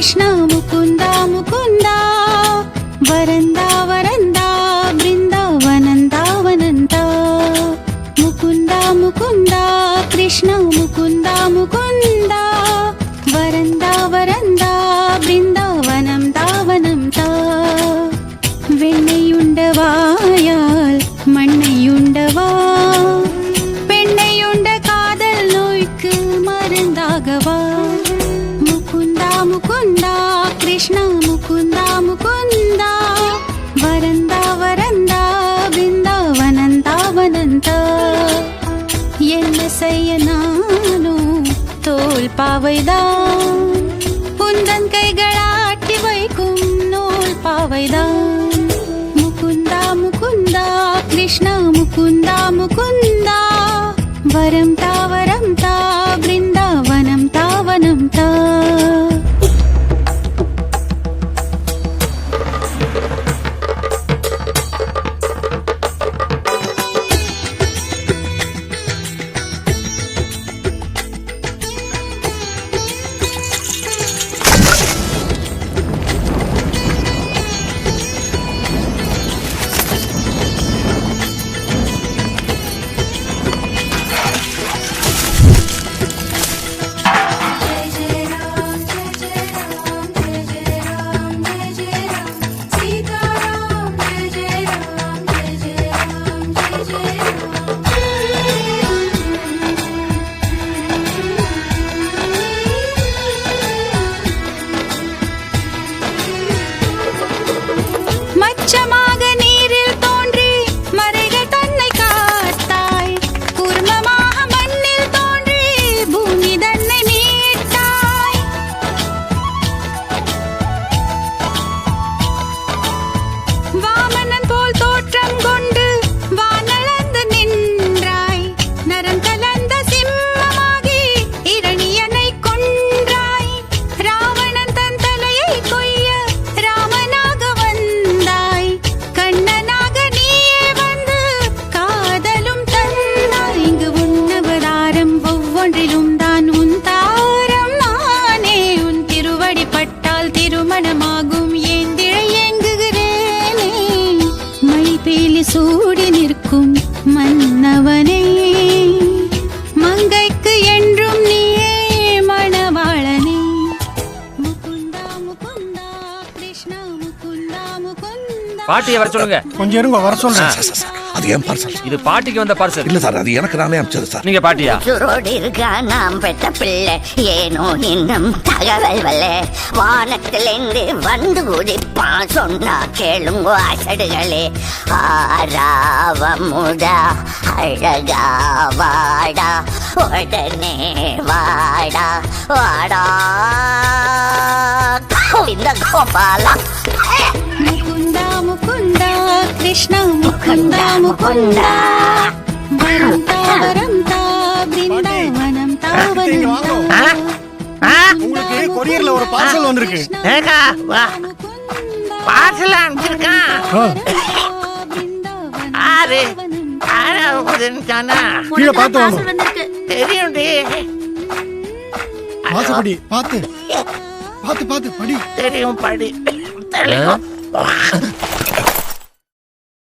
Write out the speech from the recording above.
కృష్ణ ముకుంద ముకుంద వరందా వరందా బృందావనందావనంద. ముకుంద ముకుంద కృష్ణ ముకుంద ముకుంద முகுந்தா முகுந்தா கிருஷ்ணா முகுந்தா முகுந்தா. வரந்தா வரந்தா பிருந்தாவனந்தா வனந்தா. என்ன செய்ய நானும் தோல் பாவைதான் உந்தன் கைகளாட்டி வைக்கும் நூல் பாவைதான் முகுந்தா முகுந்தா கிருஷ்ணா முகுந்தா முகுந்தா. வரம் சூடி நிற்கும் மன்னவனே. மங்கைக்கு என்றும் நீயே மணவாளனே. முகுந்தா முகுந்தா கிருஷ்ணா முகுந்தா முகுந்தா. பாட்டியை வர சொல்லுங்க. கொஞ்சம் இருங்க வர சொல்றேன். அது ஏன் பார்சல் இது பாட்டிக்கு வந்த பார்சல் இல்ல சார் அது எனக்கு நானே அமிச்சது சார். நீங்க பாட்டியா? சுரோடு இருக்கா நாம் பெற்ற பிள்ளை. ஏனோ இன்னும் தகவல் வல்ல. வானத்திலிருந்து வந்து உதிப்பான் சொன்னா கேளுங்க அசடுகளே. ஆராவ அழகா வாடா உடனே வாடா வாடா. கோவிந்த கோபாலா. கிருஷ்ண முகுந்தா முகுந்தா பரந்தா பரந்தா பிருந்தாவனம் தாவனம் உங்களுக்கு கொரியர்ல ஒரு பார்சல் வந்திருக்கு ஏக்கா வா பார்சல் அனுப்பிச்சிருக்கான் ஆறு ஆறாவது தானா கீழே பார்த்து வாங்க தெரியும் டி வாசப்படி பார்த்து பார்த்து பார்த்து படி தெரியும் படி தெரியும்